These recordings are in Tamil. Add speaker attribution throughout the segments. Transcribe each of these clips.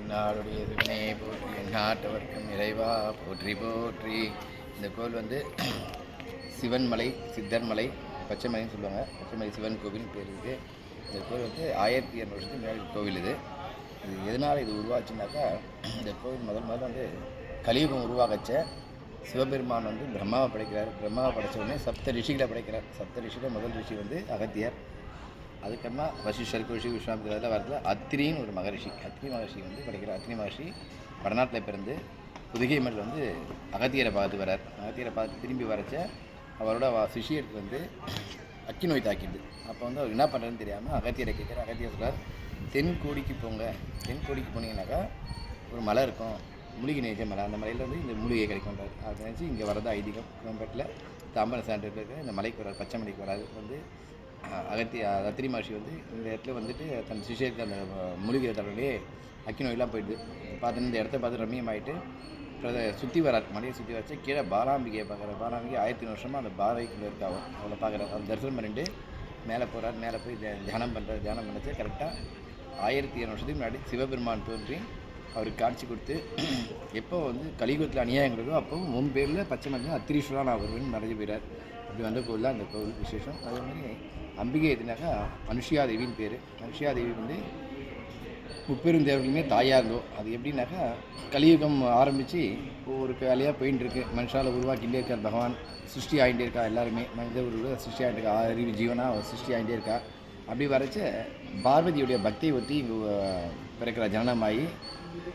Speaker 1: என்னாருடைய சிவனே போற்றி எந்நாட்டவர்க்கும் இறைவா போற்றி போற்றி. இந்த கோவில் வந்து சிவன்மலை சித்தர்மலை பச்சைமலைன்னு சொல்லுவாங்க. பச்சைமலை சிவன் கோவில் பேர் இருக்குது இந்த கோவில் வந்து ஆயிரத்தி இரநூறு வருஷத்துக்கு முன்னாடி கோவில் இது. இது எதனால் இது உருவாச்சுனாக்கா இந்த கோவில் முதல் முதல்ல வந்து கலியுகம் உருவாகச்ச. சிவபெருமான் வந்து பிரம்மாவை படைக்கிறார். பிரம்மாவை படைச்ச உடனே சப்த ரிஷிகளை படைக்கிறார். சப்த ரிஷியில் முதல் ரிஷி வந்து அகத்தியர். அதுக்கப்புறமா வசிஷ்டர் குஷி விஸ்வாமித்திரத்தில் வரதுல அத்திரின்னு ஒரு மகரிஷி. அத்திரி மகரிஷி வந்து படிக்கிற அத்திரி மகரிஷி வடநாட்டில் பிறந்து புதுகை மண்ணில் வந்து அகத்தியரை பார்த்து வரார் அகத்தியரை பார்த்து திரும்பி வரச்ச அவரோட சிஷியருக்கு வந்து அக்கி நோய் தாக்கிடுது அப்போ வந்து அவர் என்ன பண்ணுறதுன்னு தெரியாமல் அகத்தியரை கேட்குற அகத்தியர் சொல்கிறார் தென்கோடிக்கு போங்க. தென்கோடிக்கு போனீங்கன்னாக்கா ஒரு மலை இருக்கும். மூலிகை நேச்ச மலை. அந்த மலையில் வந்து இந்த மூலிகை கிடைக்கும்ன்றார் அதை நினச்சி இங்கே வரது ஐதீகம். குளம்பேட்டில் தாம்பரம் சான்று இருக்கிற இந்த மலைக்கு வராது பச்சை மலைக்கு வராது வந்து அகத்திய அத்திரி மகர்ஷி வந்து இந்த இடத்துல வந்துட்டு தன் சிஷியருக்கு அந்த அஹ், மூலிகை அக்கி நோயெல்லாம் போயிடுது பார்த்து இந்த இடத்த பார்த்து ரம்மியமாயிட்டு சுற்றி வரார் மலையை சுற்றி வச்சு கீழே பாலாம்பிகையை பார்க்குற பாலாம்பிகை ஆயிரத்தி வருஷமாக அந்த பாறைக்குள்ளே இருக்காவும் அவளை பார்க்குறாரு. அந்த தரிசனம் பண்ணிட்டு மேலே போகிறார் மேலே போய் தியா- தியானம் பண்ணுறாரு தியானம் பண்ணச்சு கரெக்டாக ஆயிரத்தி இரநூறு வருஷத்துக்கு முன்னாடி சிவபெருமான் தோன்றி அவருக்கு காட்சி கொடுத்து எப்போ வந்து கலியுகத்தில் அநியாயம் கொடுக்கோ அப்போ உன் பேரில் பச்சை மஞ்சள் அத்திரீஸ்வரா நான் வருவேன்னு நிறைய போயிறார். அப்படி வந்த கோவில் தான் அந்த கோவில் விசேஷம். அதே மாதிரி அம்பிகை எதுனாக்கா மனுஷியா தேவின்னு பேர். அனுஷியா தேவி வந்து முப்பெரும் தேவர்களுமே தாயாக இருந்தோம் அது எப்படின்னாக்கா கலியுகம் ஆரம்பித்து ஒவ்வொரு வேலையாக போயின்னு இருக்கு மனுஷால உருவாக்கிட்டே இருக்கார் பகவான். சிருஷ்டி ஆகிட்டே இருக்கா எல்லாருமே. மனித உருவ சிருஷ்டி ஆகிட்டு இருக்கா அறிவு ஜீவனாக அவர் சிருஷ்டி ஆகிட்டே இருக்கா. அப்படி வரச்ச பார்வதியுடைய பக்தியை ஒத்தி பிறக்கிற ஜனனமாகி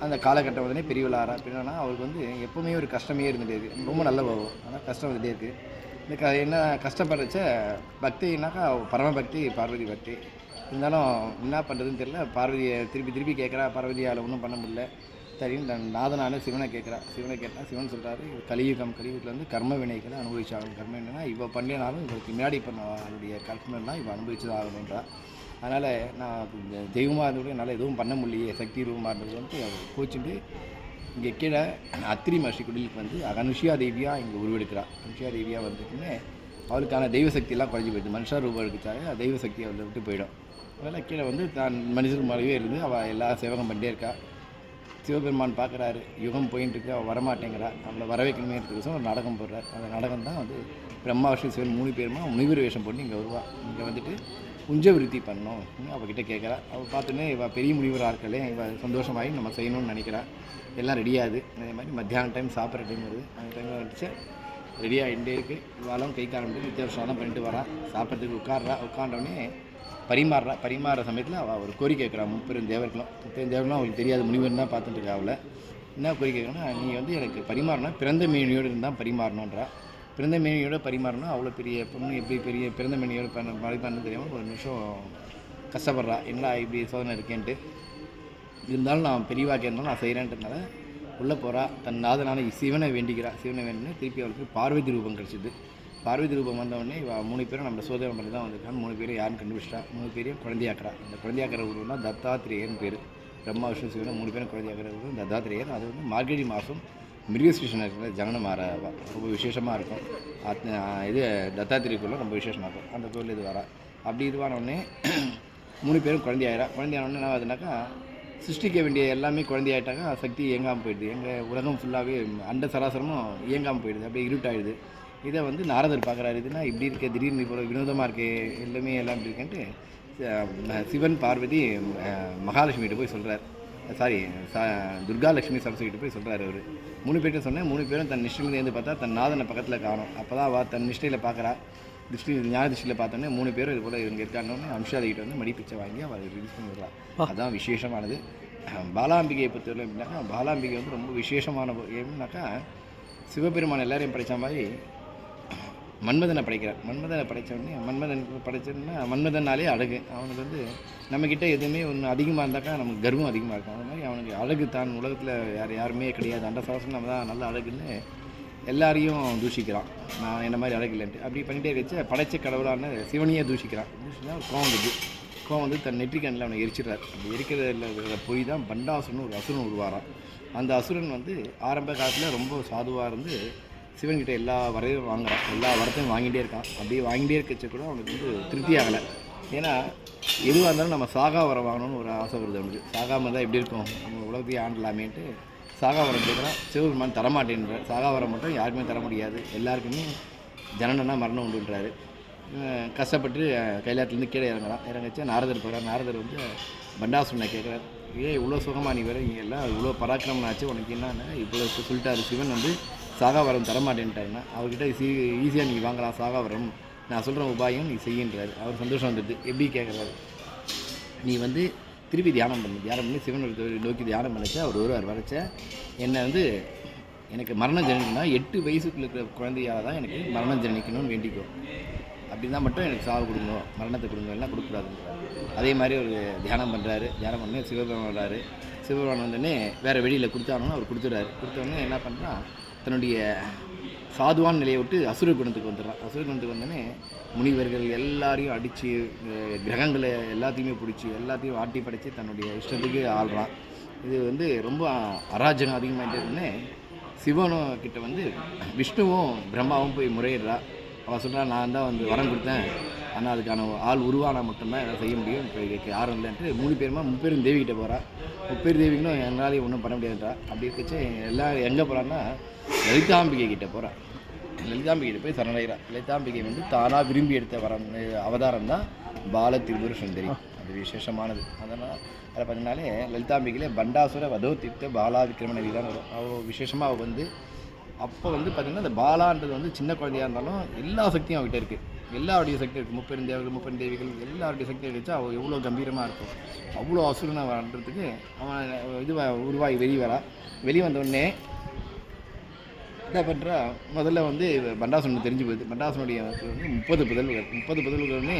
Speaker 1: அந்த காலகட்டம் உடனே பெரியவளாரா பின்னா அவருக்கு வந்து எப்போவுமே ஒரு கஷ்டமே இருந்துகிட்டே இருக்குது ரொம்ப நல்ல ஆனால் கஷ்டம் வந்துட்டே இருக்குது இந்த க என்ன கஷ்டப்படுறச்ச பக்தினாக்கா பரமபக்தி பார்வதி பக்தி. இருந்தாலும் என்ன பண்ணுறதுன்னு தெரியல. பார்வதியை திருப்பி திருப்பி கேட்குறா. பார்வதியால் ஒன்றும் பண்ண முடியல. சரின்னு நாதனான சிவனை கேட்குறா. சிவனை கேட்டால் சிவன் சொல்கிறாரு கலியுகம் கலியுகத்தில் வந்து கர்ம வினைகளை அனுபவிச்சாகணும். கர்ம வினைனா இவ பண்ணினாலும் இவருக்கு முன்னாடி பண்ண அவருடைய கற்பனைலாம் இவள் அனுபவிச்சு ஆகணுன்றா அதனால் நான் இந்த தெய்வமாக இருந்தாலும் என்னால் எதுவும் பண்ண முடியலையே. சக்தி ரூபமாக இருந்தது வந்து அவர் கோச்சிட்டு இங்கே கீழே அத்திரி மகர்ஷி குடிலுக்கு வந்து அனுஷியா தேவியாக இங்கே உருவெடுக்கிறா. அனுஷியா தேவியாக வந்துட்டுன்னு அவளுக்கான தெய்வ சக்தியெல்லாம் குறைஞ்சி போயிடுது. மனுஷா ரூபம் எடுத்தாங்க தெய்வ சக்தி அவளை விட்டு போயிடும். அதனால் கீழே வந்து தான் மனுஷர் மாதிரியே இருந்து அவள் எல்லா சேவகம் பண்ணிட்டே இருக்கா. சிவபெருமான் பார்க்குறாரு. யுகம் போயின்னு இருக்கு அவள் வரமாட்டேங்கிறா. அவளை வர வைக்கணுமே இருக்கு ஒரு நாடகம் போடுறார். அந்த நாடகம் தான் வந்து பிரம்மா விஷ்ணு சிவன் மூணு பேருமா முனிவர் வேஷம் போட்டு இங்கே வருவாள் இங்கே வந்துட்டு உஞ்ச விருத்தி பண்ணணும் அவகிட்ட கேட்குறா. அவள் பார்த்துன்னு இவள் பெரிய முனிவராக இருக்கலே இவள் சந்தோஷமாகி நம்ம செய்யணும்னு நினைக்கிறா. எல்லாம் ரெடியாகுது அதே மாதிரி மத்தியானம் டைம் சாப்பிட்ற டைம் வருது. அந்த டைமில் வந்துச்சு ரெடி ஆகிட்டே இருக்குது இவாளும் கை காலம் வித்தியாசம் பண்ணிட்டு வரா. சாப்பிட்றதுக்கு உட்கார்றா. உட்காண்டோடனே பரிமாறுறா. பரிமாற சமயத்தில் அவள் ஒரு கோரிக்கை கேட்குறா. முப்பெரும் தேவர்களும். முப்பெரும் தேவர்களும் அவளுக்கு தெரியாது முனிவர் தான் பார்த்துட்டு இருக்கா அவளை. என்ன கோரி கேட்குறா நீ வந்து எனக்கு பரிமாறினா பிறந்த மீனியோடு இருந்தால் பரிமாறணுன்றா பிறந்த மேனியோட பரிமாறணும். அவ்வளோ பெரிய பொண்ணு எப்படி பெரிய பிறந்த மேனியோட பண்ண பரிமாறணும் தெரியாமல் ஒரு நிமிஷம் கஷ்டப்படுறா. என்னடா இப்படி சோதனை இருக்கேன்ட்டு. இருந்தாலும் நான் பெரியவா இருந்தாலும் நான் செய்கிறேன்றதுனால உள்ளே போகிறா தன் நாதனான சிவனை வேண்டிக்கிறா. சிவனை வேண்டினா திருப்பி அவளுக்கு பார்வதி ரூபம் கிடச்சிது. பார்வதி ரூபம் வந்தவொடனே இவ மூணு பேரும் நம்ம சோதனை பண்ணி தான் வந்திருக்காங்க. மூணு பேரும் யாரும் கண்டுபிடிச்சிட்டா. மூணு பேரையும் குழந்தையாக்குறா. அந்த குழந்தையாக்கிற உருவம் தான் தத்தாத்திரேயர்னு பேர். பிரம்மா விஷ்ணு சிவன் மூணு பேரும் குழந்தையாக்கிற உருவம் தத்தாத்திரேயர். அது வந்து மார்கழி மாதம் மிருகஸ்ரீஷன் இருக்கிற ஜனனம் மாற ரொம்ப விசேஷமாக இருக்கும். அத் இது தத்தாத்திரேயக்குள்ள ரொம்ப விசேஷமாக இருக்கும். அந்த கோயில் இது வர. அப்படி இதுவானோடனே மூணு பேரும் குழந்தையாயிரா குழந்தையான உடனே என்ன ஆகுதுனாக்கா சிருஷ்டிக்க வேண்டிய எல்லாமே குழந்தையாயிட்டாக்கா சக்தி இயங்காமல் போயிடுது. எங்கள் உலகம் ஃபுல்லாகவே அண்ட சராசரமும் இயங்காமல் போயிடுது. அப்படியே இருட்டாயிடுது. இதை வந்து நாரதர் பார்க்குறாரு. இதுனா இப்படி இருக்க திடீர்னு இப்போ வினோதமாக இருக்கே எல்லாமே எல்லாம் இப்படி இருக்கேன்ட்டு சிவன் பார்வதி அஹ், மகாலட்சுமிகிட்ட போய் சொல்கிறார் சாரி துர்கா லட்சுமி சரஸ்வதிகிட்ட போய் சொல்கிறாரு அவர். மூணு பேர்கிட்ட சொன்னேன். மூணு பேரும் தன் நிஷ்டையிலேருந்து பார்த்தா தன் நாதனை பக்கத்தில் காணும். அப்போ தான் அவள் தன் நிஷ்டையில் பார்க்குறா. திருஷ்டி ஞான திருஷ்டியில் பார்த்தோன்னே மூணு பேரும் இது போல் இவங்க இருக்காங்கன்னு அம்ஷாதிகிட்ட வந்து மடி பிச்சை வாங்கி அவள் ரிலீஸ் பண்ணி விடுறா. அதான் விசேஷமானது. பாலாம்பிகையை பொறுத்தவரை எப்படின்னாக்கா பாலாம்பிகை வந்து ரொம்ப விசேஷமான எப்படின்னாக்கா சிவபெருமான் எல்லாரையும் படைத்த மாதிரி மன்மதனை படைக்கிறார் மன்மதனை படைச்ச உடனே மன்மதன் படைச்சோன்னா மன்மதனாலே அழகு. அவனுக்கு வந்து நம்மக்கிட்ட எதுவுமே ஒன்று அதிகமாக இருந்தாக்கா நமக்கு கர்வம் அதிகமாக இருக்கும். அது மாதிரி அவனுக்கு அழகு தான். உலகத்தில் யார் யாருமே கிடையாது. அந்த சாசனம் நம்ம தான் நல்ல அழகுன்னு எல்லாரையும் தூஷிக்கிறான். நான் என்ன மாதிரி அழகு இல்லைன்ட்டு. அப்படி பண்ணிகிட்டே வச்சு படைச்ச கடவுளான சிவனையே தூஷிக்கிறான். தூஷினா கோவம் வந்து கோவம் வந்து தன் நெற்றிக்கண்ணில் அவனை எரிச்சிடுறார். அப்படி எரிக்கிறதுல போய் தான் பண்டாசுரன் ஒரு அசுரன் உருவாரான் அந்த அசுரன் வந்து ஆரம்ப காலத்தில் ரொம்ப சாதுவாக இருந்து சிவன்கிட்ட எல்லா வரையும் வாங்குறான். எல்லா வரத்தையும் வாங்கிட்டே இருக்கான். அப்படியே வாங்கிட்டே இருக்கச்ச கூட அவனுக்கு வந்து திருப்தி ஆகலை. ஏன்னா எதுவாக இருந்தாலும் நம்ம சாகா வரம் வாங்கணும்னு ஒரு ஆசை வருது அவனுக்கு. சாகாமல் இருந்தால் எப்படி இருக்கும்? நம்ம உலகத்தையே ஆண்டலாமேன்ட்டு சாகா வரம் கேட்குறான் சிவபெருமான் தரமாட்டேன்ற சாகா வரம் மட்டும் யாருக்குமே தர முடியாது. எல்லாருக்குமே ஜனனனா மரணம் உண்டுன்றாரு. கஷ்டப்பட்டு கைலாட்டிலேருந்து கீழே இறங்குறான். இறங்கச்சு நாரதர் போகிறார் நாரதர் வந்து பண்டாசுரனை கேட்குறார் ஏன் இவ்வளோ சுகமாக நீ வேறு இங்கே எல்லாம் இவ்வளோ பராக்கிரமனாச்சு உனக்கு என்னென்னா இவ்வளோ சொல்லிட்டாரு சிவன் வந்து சாகாவரம் தரமாட்டேன்ட்டாருன்னா அவர்கிட்ட ஈ ஈஸியாக நீ வாங்கலாம் சாகாவரம். நான் சொல்கிற உபாயம் நீ செய்யின்றாரு. அவர் சந்தோஷம் வந்துடுது எப்படி கேட்குறாரு நீ வந்து திருப்பி தியானம் பண்ணு. தியானம் பண்ணி சிவன் நோக்கி தியானம் பண்ணிச்சா அவர் ஒருவர் வரைச்ச. என்னை வந்து எனக்கு மரணம் ஜனிக்கணும்னா எட்டு வயசுக்குள்ள இருக்கிற குழந்தையால் தான் எனக்கு மரணம் ஜனிக்கணும்னு வேண்டிக்கோ. அப்படி தான் மட்டும் எனக்கு சாவு கொடுங்க. மரணத்தை கொடுங்க. எல்லாம் கொடுக்கக்கூடாதுன்றார். அதே மாதிரி ஒரு தியானம் பண்ணுறாரு தியானம் பண்ணி சிவபெருமான் வர்றாரு. சிவபெருமான் வந்தோடனே வேறு வெளியில் கொடுத்தாங்கன்னா அவர் கொடுத்துட்றாரு. கொடுத்தோடனே என்ன பண்ணுறான் தன்னுடைய சாதுவான நிலையை விட்டு அசுர குணத்துக்கு வந்துடுறான். அசுர குணத்துக்கு வந்தோடனே முனிவர்கள் எல்லாரையும் அடித்து கிரகங்களை எல்லாத்தையுமே பிடிச்சி எல்லாத்தையும் ஆட்டி படைத்து தன்னுடைய இஷ்டத்துக்கு ஆள்றான். இது வந்து ரொம்ப அராஜகம் அதிகமாகிட்டே சிவனும் கிட்ட வந்து விஷ்ணுவும் பிரம்மாவும் போய் முறையிடுறா. அவன் சொல்கிறான் நான் தான் வந்து வரம் கொடுத்தேன். ஆனால் அதுக்கான ஆள் உருவானா மட்டும்தான் என்னால் செய்ய முடியும். இப்போ இதுக்கு யாரும் இல்லைன்ட்டு மூணு பேருமா முப்பேரும் தேவிக்கிட்ட கிட்ட போகிறா முப்பேர் தேவிகளும் எங்களாலையும் ஒன்றும் பண்ண முடியாதுன்றா அப்படி இருக்கச்சு எல்லாம் எங்கே போகிறான்னா லலிதாம்பிகை கிட்ட போகிறா லலிதாம்பிகிட்ட போய் சரணடைகிறா. லலிதாம்பிகை வந்து தானாக விரும்பி எடுத்த வர அவதாரம் தான் பால திரிபுர சுந்தரி அது விசேஷமானது. அதனால் அதில் பார்த்தீங்கனாலே லலிதாம்பிகையிலே பண்டாசுர வதோ தீர்த்த பாலா விக்ரமணவி தான் வரும். அவ்வளோ விசேஷமாக அவள் வந்து அப்போ வந்து பார்த்திங்கன்னா அந்த பாலான்றது வந்து சின்ன குழந்தையாக இருந்தாலும் எல்லா சக்தியும் அவகிட்ட இருக்குது எல்லாருடைய சக்தி இருக்குது முப்பெருந்தேவர்கள் முப்பெருந்தேவிகள் எல்லாருடைய சக்தி வச்சு அவள் எவ்வளோ கம்பீரமாக இருக்கும். அவ்வளோ அசுரனை வாழ்றதுக்கு அவன் இதுவாக உருவாகி வெளியே வரா. வெளியே வந்தோடனே என்ன பண்ணுறா முதல்ல வந்து பண்டாசுரன் தெரிஞ்சு போயிடுது. பண்டாசனுடைய வந்து முப்பது புதல்வர்கள் முப்பது புதல்வர்கள்னே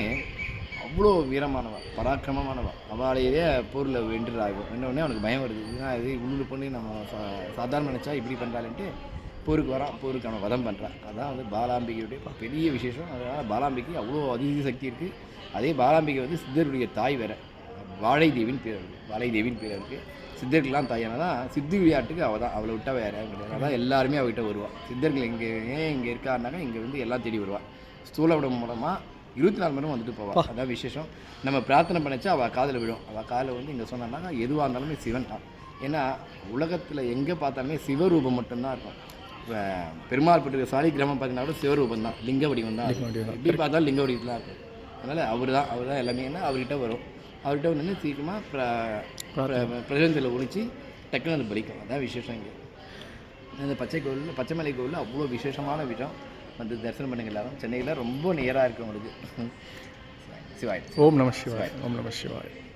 Speaker 1: அவ்வளோ வீரமானவா பராக்கிரமமானவா. அவளையே போரில் வென்றுறாகும் வென்றவுடனே அவனுக்கு பயம் வருது. ஏன்னா இது உள்ளூர் பொண்ணு நம்ம சா சாதாரண நினச்சா இப்படி பண்ணுறாள்ன்ட்டு போருக்கு வரான் போருக்கு அவன் வதம் பண்ணுறான் அதான் வந்து பாலாம்பிகையுடைய பெரிய விசேஷம். அதனால் பாலாம்பிகை அவ்வளோ அதிக சக்தி இருக்குது அதே பாலாம்பிகை வந்து சித்தருடைய தாய் வேற. வாழை தேவின்னு பேர் இருக்குது வாழை பேர் இருக்குது சித்தர்கள்லாம் தாயானா தான் சித்து விளையாட்டுக்கு அவள் தான். அவளை விட்டா வேற கிடையாது. அதான் எல்லாருமே அவகிட்ட வருவாள் சித்தர்கள் இங்கே ஏன் இங்கே இருக்காருனாக்கா இங்கே வந்து எல்லாம் தேடி வருவாள் ஸ்தூலவிடம் மூலமாக இருபத்தி நாலு மணி வந்துட்டு போவாள் அதான் விசேஷம். நம்ம பிரார்த்தனை பண்ணிச்சா அவள் காதில் விடும் அவள் காதில் வந்து இங்கே சொன்னான்னா எதுவாக இருந்தாலுமே சிவன் தான் ஏன்னா உலகத்தில் எங்கே பார்த்தாலுமே சிவரூபம் மட்டும்தான் இருக்கும். பெருமாள் பட்டு சாலி கிராமம் பார்த்தீங்கன்னா கூட சிவரூபம் தான். லிங்க வடிவம் தான். இருக்கும். எப்படி பார்த்தாலும் லிங்க வடிவத்தில் தான் இருக்கும். அதனால் அவர் தான் அவர் தான் எல்லாமே. என்ன அவர்கிட்ட வரும். அவர்கிட்ட வந்து சீக்கிரமாக பிர பிரபஞ்சத்தில் ஒழிச்சு டக்குன்னு அது பலிக்கும். அதான் விசேஷம் இங்கே. அந்த பச்சை கோவில் பச்சைமலை கோவில் அவ்வளோ விசேஷமான விஷயம் வந்து தரிசனம் பண்ணுங்க எல்லாரும். சென்னையில் ரொம்ப நியராக இருக்கு உங்களுக்கு. சிவாய்.
Speaker 2: ஓம் நம சிவாய் ஓம் நம சிவாய்.